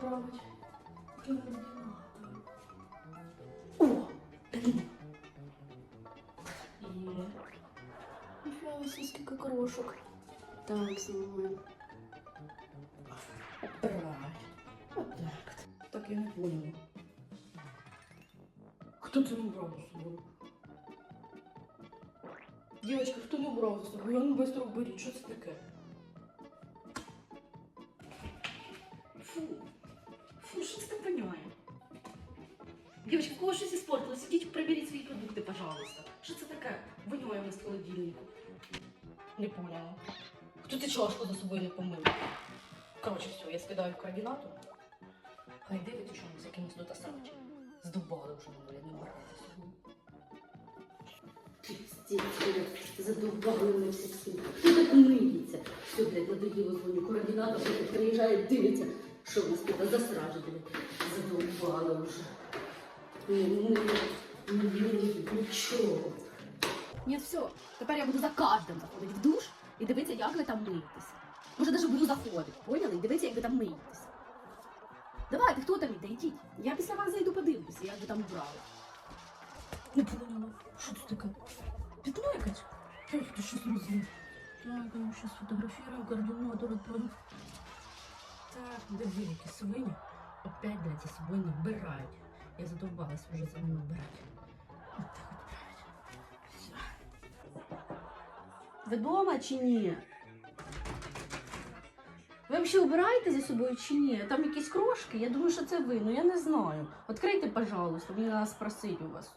отправить координатор. О, блин. Є. Ніфіга себе, скільки крошок. Так, знімаємо. Отправить. Отак. Так, я не поняла. Хто це не брав з собою? Дівчатка, хто не брав з собою? А ну быстро уберіть, що це таке? Девочки, в кого щось испортилось, ідіть проверіть свої продукти, пожалуйста. Що це таке? У нас холодильнику. Не поняла. Хто ти чашку за собою не помив? Коротше, все, я скидаю в координатор. Хай дивиться, що у нас якимось тут осрачі. Здубали вже мене, я не брати собою. Пиздец, задовбали ми всі всі. Хто так миється? Все, блядь, надоїло дзвоню. Координатор приїжджає, дивиться, що в нас тут засражі, блядь. Задовбали вже. Ні, все. Тепер я буду за кожним заходити в душ і дивитися, як ви там миєтесь. Може, навіть буду заходити, поняли? І дивитися, як ви там миєтесь. Давайте, хто там іде, йдіть. Я після вас зайду подивлюся, як ви там вбрали. Не поняла. Що це таке? Пятно якесь? Ой, ти щось розлив. Так, я вам щас фотографірую координатор отправлю. Так, де велики свині? Опять, блядь, ці не вбирають. Я задовбалась вже за ними вбирати. От так відправить. Все. Ви дома чи ні? Ви взагалі убираєте за собою чи ні? Там якісь крошки, я думаю, що це ви, ну я не знаю. Відкрийте, пожалуйста, мені треба спросити у вас.